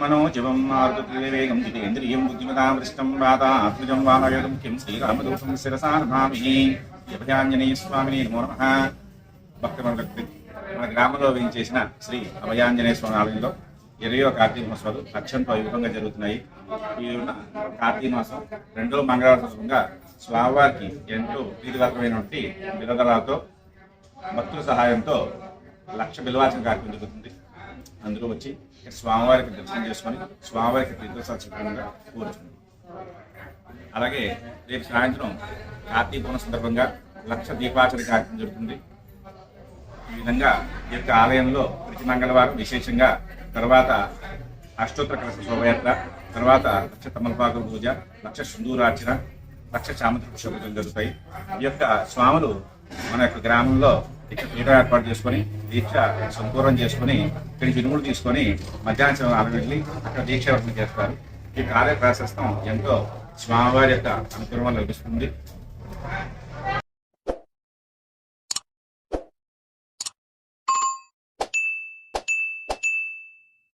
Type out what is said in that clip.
వాయుజవం మారుతవేగం జితేంద్రియం బుద్ధిమతామృష్టం వాతాత్మజం వామయోగం కిం శ్రీరామదూతం శిరసానామి అభయాంజనేయ స్వామిని నమో నమః. భక్తమండలి మన గ్రామంలో వేయించేసిన శ్రీ అభయాంజనేయ స్వామి ఆలయంలో ఇరవయో కార్తీక మహోత్సవాలు అత్యంత వైభవంగా జరుగుతున్నాయి. ఈ కార్తీక మాసం రెండో మంగళవారం సందర్భంగా స్వామివారికి ఎంతో ప్రీతికరమైనటువంటి విరదరాలతో భక్తుల సహాయంతో లక్ష బిల్వాచన కార్యక్రమం జరుగుతుంది. అందరూ వచ్చి ఇక్కడ స్వామివారికి దర్శనం చేసుకొని స్వామివారికి తీర్థసాక్షికంగా కోరుచున్నాం అలాగే రేపు సాయంత్రం కార్తీక పూర్ణ సందర్భంగా లక్ష దీపాచరణ కార్యక్రమం జరుగుతుంది. ఈ విధంగా ఈ యొక్క ఆలయంలో ప్రతి మంగళవారం విశేషంగా తర్వాత అష్టోత్తర కలశ శోభయాత్ర తర్వాత లక్ష తమలపాకు పూజ లక్ష సింధూరార్చన లక్ష చామంతి పుష్ప పూజలు జరుగుతాయి. ఈ యొక్క స్వాములు మన యొక్క గ్రామంలో పీఠ ఏర్పాటు చేసుకొని దీక్ష సంపూర్ణం చేసుకొని ఇక్కడి వినుములు తీసుకొని మధ్యాహ్నం నాలుగు వెళ్ళి అక్కడ దీక్ష వర్తం చేస్తారు. ఈ కార్య ప్రాశస్తం ఎంతో స్వామివారి యొక్క అనుకూలంగా లభిస్తుంది.